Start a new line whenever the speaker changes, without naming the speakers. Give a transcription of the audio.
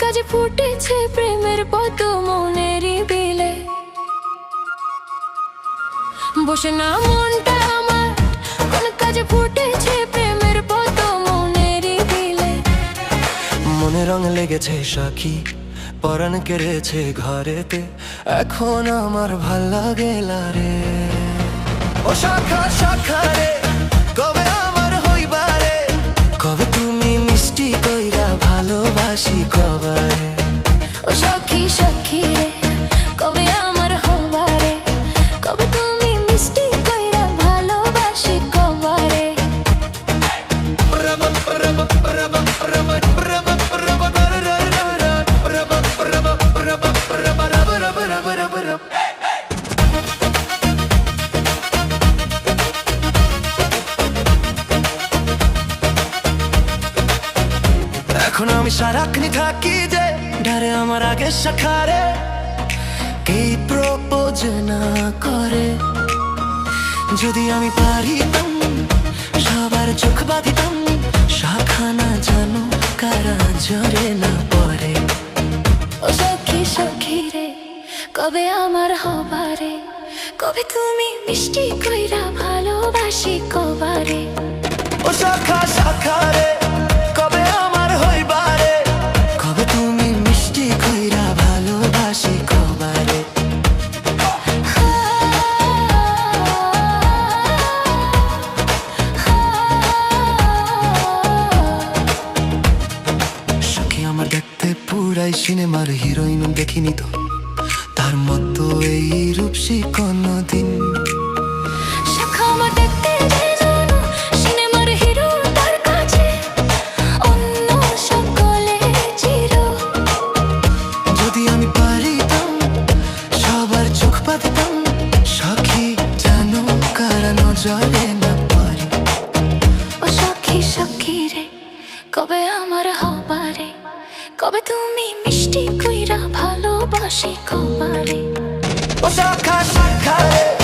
কাজে ফুটেছে প্রেমের পদ মনেরই বিলে? বসে না মনটা আমার। কোন কাজে ফুটেছে প্রেমের পদ মনেরই বিলে?
মনে রং লেগেছে সাখী, পরাণ কেড়েছে ঘরেতে। এখন আমার ভালো লাগে রে। ও শাখা শাখা রে। কইরা ভালোবাসি কবারে
ও সখী সখী রে।
এখন আমি সারাক্ষণি থাকি যে ডারে আমার আগে শাখারে। কে প্রপোজ না করে? যদি আমি পারিতাম, সবার চোখ বাঁধিতাম, শাখা না জানো কারা জরে না পরে
ও সখী সখী রে, কবে আমার হবারে? কবে তুমি মিষ্টি কইরা ভালোবাসি কবারে?
ও শাখা শাখা রে পুরাই সিনেমার হিরোইন দেখিনি তো। তার মতো এই রূপসী কোনদিন। যদি আমি পারিতাম সবার চোখ পাতাম সখী জানো না পারি
ও সখী সখী রে কবে আমার হবারে? কবে তুমি মিষ্টি কইরা ভালোবাসি কবারে?
ও সাক্ষাৎ রে